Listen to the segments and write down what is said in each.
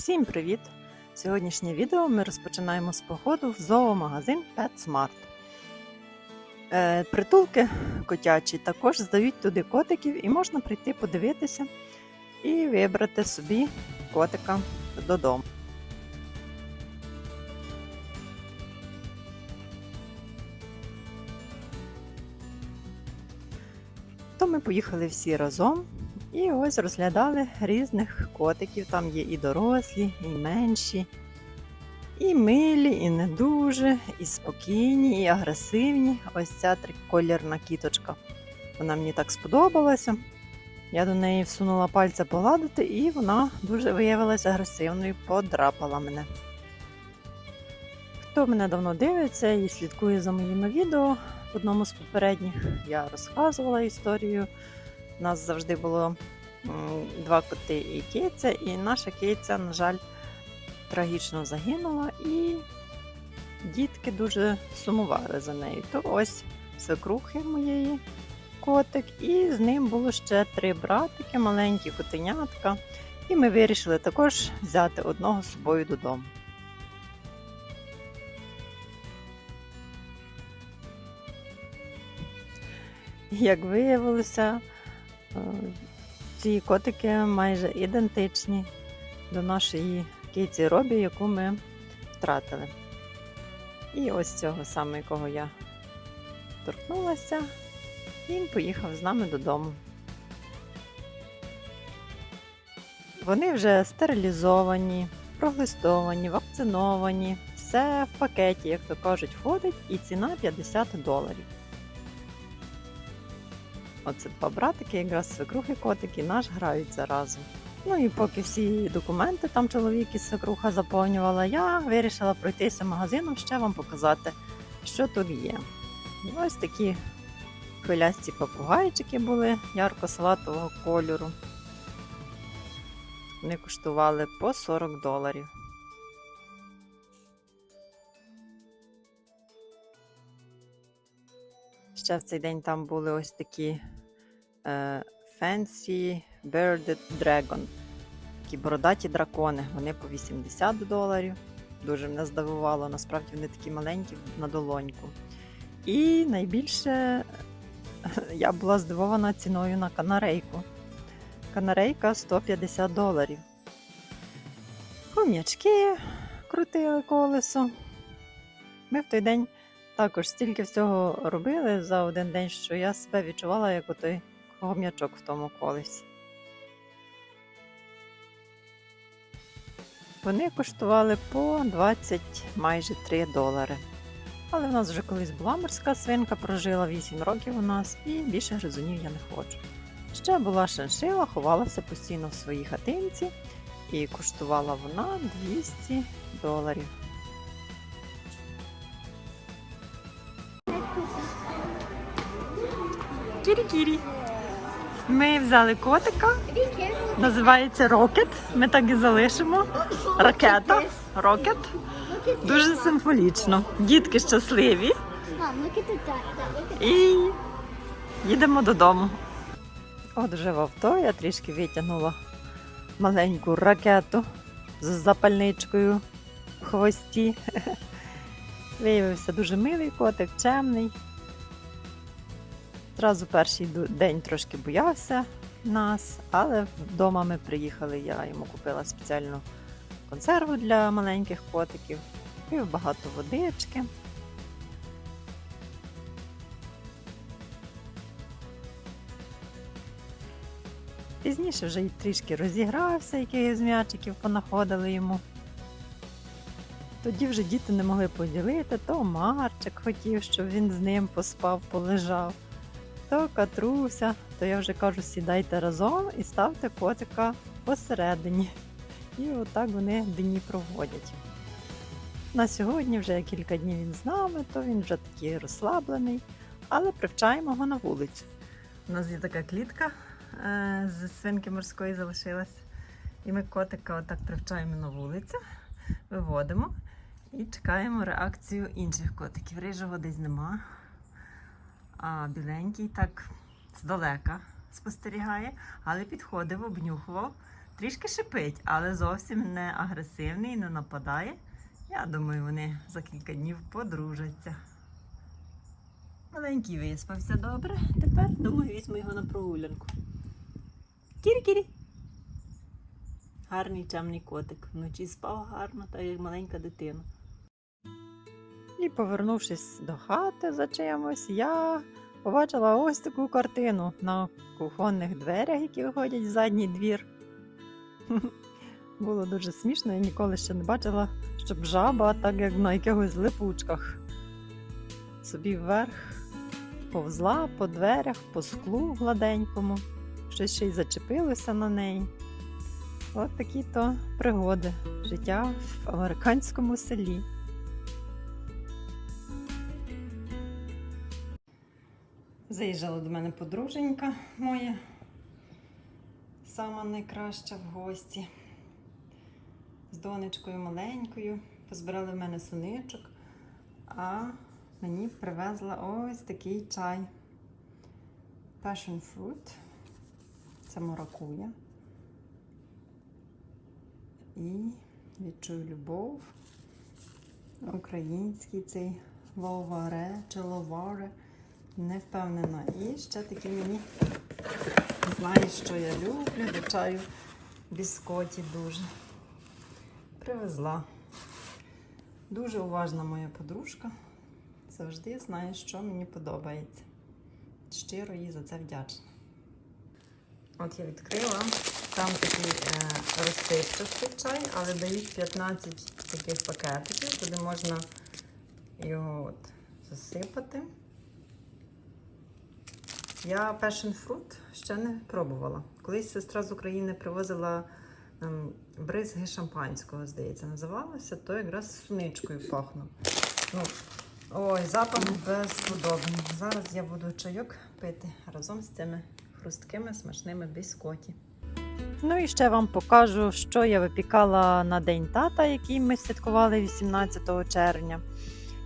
Всім привіт! Сьогоднішнє відео ми розпочинаємо з походу в зоомагазин PetSmart. Е, притулки котячі також здають туди котиків і можна прийти подивитися і вибрати собі котика додому. То ми поїхали всі разом і ось розглядали різних котиків. Там є і дорослі, і менші, і милі, і не дуже, і спокійні, і агресивні. Ось ця триколірна кіточка. Вона мені так сподобалася. Я до неї всунула пальця погладити, і вона дуже виявилася агресивною, подрапала мене. Хто мене давно дивиться і слідкує за моїми відео, в одному з попередніх я розказувала історію. У нас завжди було два коти і киця, і наша киця, на жаль, трагічно загинула, і дітки дуже сумували за нею. То ось свекрухи моєї котик, і з ним було ще три братики, маленькі котенятка. І ми вирішили також взяти одного з собою додому. Як виявилося, ці котики майже ідентичні до нашої киці Робі, яку ми втратили. І ось цього саме, якого я торкнулася, він поїхав з нами додому. Вони вже стерилізовані, проглистовані, вакциновані, все в пакеті, як то кажуть, входить, і ціна 50 доларів. Оце два братики, якраз свекрухи котики, наш граються разом. Ну і поки всі документи там чоловік і свекруха заповнювала, я вирішила пройтися магазином, ще вам показати, що тут є. Ось такі хвилясті попугайчики були ярко-салатового кольору. Вони коштували по 40 доларів. Ще в цей день там були ось такі е, Fancy Bearded Dragon. Такі бородаті дракони. Вони по 80 доларів. Дуже мене здивувало. Насправді вони такі маленькі на долоньку. І найбільше я була здивована ціною на канарейку. Канарейка 150 доларів. Хом'ячки крутили колесо. Ми в той день також стільки всього робили за один день, що я себе відчувала як отой хом'ячок в тому колесі. Вони коштували по 20 майже 3 долари. Але в нас вже колись була морська свинка, прожила 8 років у нас і більше гризунів я не хочу. Ще була шиншила, ховалася постійно в своїй хатинці і коштувала вона 200 доларів. Кірі-кірі. Ми взяли котика, називається Рокет. Ми так і залишимо. Ракета. Рокет. Дуже символічно. Дітки щасливі і їдемо додому. От вже в авто я трішки витягнула маленьку ракету з запальничкою в хвості. Виявився дуже милий котик, чемний. Зразу перший день трошки боявся нас, але вдома ми приїхали. Я йому купила спеціальну консерву для маленьких котиків, пив багато водички. Пізніше вже й трішки розігрався, яких з м'ячиків понаходили йому. Тоді вже діти не могли поділити, то Марчик хотів, щоб він з ним поспав, полежав, то катруся, то я вже кажу, сідайте разом і ставте котика посередині. І отак вони дні проводять. На сьогодні вже кілька днів він з нами, то він вже такий розслаблений, але привчаємо його на вулицю. У нас є така клітка е, з свинки морської залишилась. І ми котика отак привчаємо на вулицю, виводимо і чекаємо реакцію інших котиків. Рижого десь нема. А біленький так здалека спостерігає, але підходив, обнюхував, Трішки шипить, але зовсім не агресивний, не нападає. Я думаю, вони за кілька днів подружаться. Маленький виспався добре. Тепер, думаю, візьму його на прогулянку. Кірі-кірі. Гарний чемний котик. Вночі спав гарно, так як маленька дитина. І повернувшись до хати за чимось, я побачила ось таку картину на кухонних дверях, які виходять в задній двір. Було дуже смішно, я ніколи ще не бачила, щоб жаба, так як на якихось липучках, собі вверх повзла по дверях, по склу гладенькому, щось ще й зачепилося на неї. От такі то пригоди життя в американському селі. Заїжджала до мене подруженька моя, сама найкраща в гості. З донечкою маленькою. Позбирали в мене суничок, а мені привезла ось такий чай. Passion fruit. Це маракуя. І відчую любов. Український цей ловаре чи ловаре. Не впевнена. І ще такі мені знаєш, що я люблю до чаю біскоті дуже. Привезла. Дуже уважна моя подружка. Завжди знає, що мені подобається. Щиро їй за це вдячна. От я відкрила. Там такий е, розсипчастий чай, але дають 15 таких пакетиків, туди можна його от засипати. Я passion fruit ще не пробувала. Колись сестра з України привозила ем, бризги шампанського, здається, називалося, то якраз суничкою пахнув. Ну, ой, запах безподобний. Зараз я буду чайок пити разом з цими хрусткими смачними біскоті. Ну і ще вам покажу, що я випікала на День тата, який ми святкували 18 червня.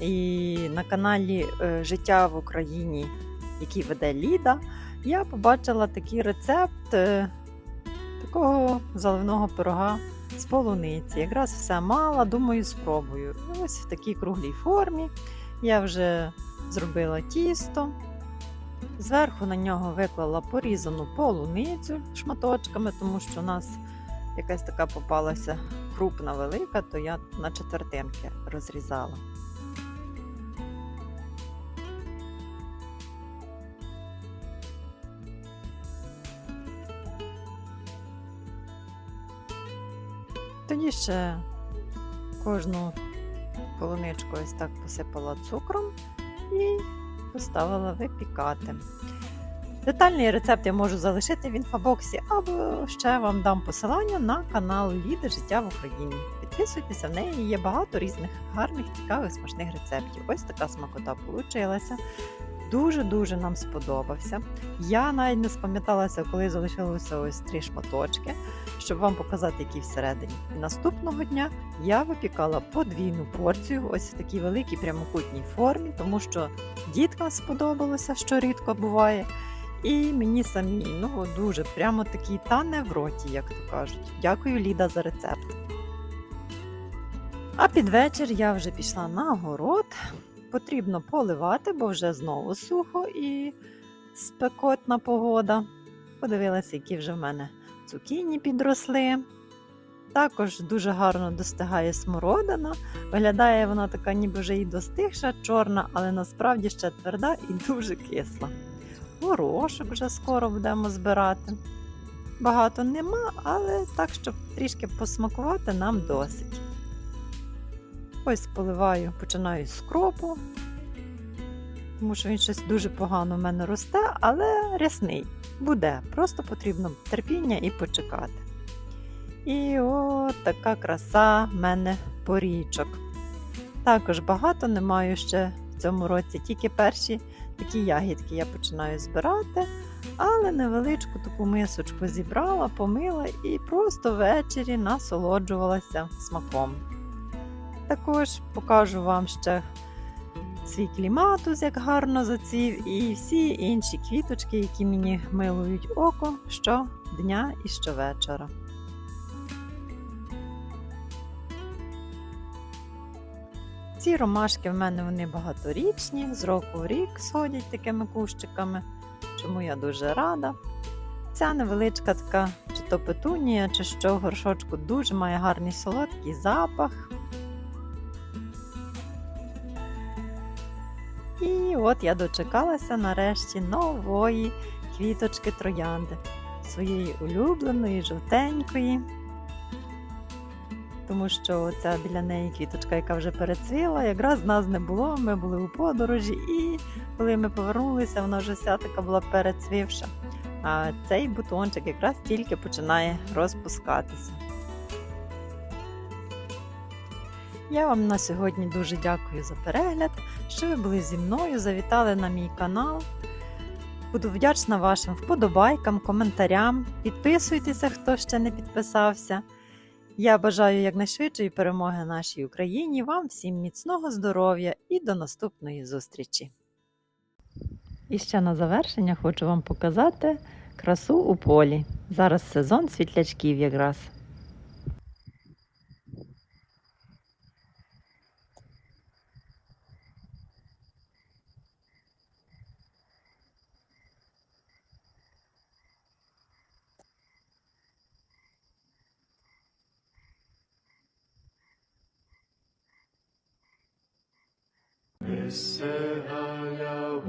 І на каналі е, Життя в Україні, який веде Ліда, я побачила такий рецепт е, такого заливного пирога з полуниці. Якраз все мала, думаю, спробую. І Ось в такій круглій формі я вже зробила тісто. Зверху на нього виклала порізану полуницю шматочками, тому що у нас якась така попалася крупна велика, то я на четвертинки розрізала. Ще кожну полуничку ось так посипала цукром і поставила випікати. Детальний рецепт я можу залишити в інфобоксі, або ще вам дам посилання на канал Ліди Життя в Україні. Підписуйтеся, в неї є багато різних гарних, цікавих, смачних рецептів. Ось така смакота получилася. Дуже-дуже нам сподобався. Я навіть не спам'яталася, коли залишилося ось три шматочки, щоб вам показати, які всередині. І наступного дня я випікала подвійну порцію, ось в такій великій прямокутній формі, тому що діткам сподобалося, що рідко буває. І мені самі ну дуже прямо такий тане в роті, як то кажуть. Дякую, Ліда, за рецепт. А під вечір я вже пішла на город. Потрібно поливати, бо вже знову сухо і спекотна погода. Подивилася, які вже в мене цукіні підросли. Також дуже гарно достигає смородина. Виглядає вона така, ніби вже і достигша, чорна, але насправді ще тверда і дуже кисла. Горошок вже скоро будемо збирати. Багато нема, але так, щоб трішки посмакувати, нам досить. Ось поливаю, починаю з кропу, тому що він щось дуже погано в мене росте, але рясний. Буде. Просто потрібно терпіння і почекати. І от така краса в мене порічок. Також багато не маю ще в цьому році, тільки перші такі ягідки я починаю збирати, але невеличку таку мисочку зібрала, помила і просто ввечері насолоджувалася смаком. Також покажу вам ще свій кліматус, як гарно заців, і всі інші квіточки, які мені милують око щодня і щовечора. Ці ромашки в мене вони багаторічні, з року в рік сходять такими кущиками, чому я дуже рада. Ця невеличка така, чи то петунія, чи що в горшочку дуже має гарний солодкий запах. От я дочекалася нарешті нової квіточки троянди, своєї улюбленої, жовтенької. Тому що ця біля неї квіточка, яка вже перецвіла, якраз нас не було. Ми були у подорожі, і коли ми повернулися, вона вже вся така була перецвівша. А цей бутончик якраз тільки починає розпускатися. Я вам на сьогодні дуже дякую за перегляд, що ви були зі мною, завітали на мій канал. Буду вдячна вашим вподобайкам, коментарям. Підписуйтеся, хто ще не підписався. Я бажаю якнайшвидшої перемоги нашій Україні, вам всім міцного здоров'я і до наступної зустрічі. І ще на завершення хочу вам показати красу у полі. Зараз сезон світлячків якраз. 일세하야보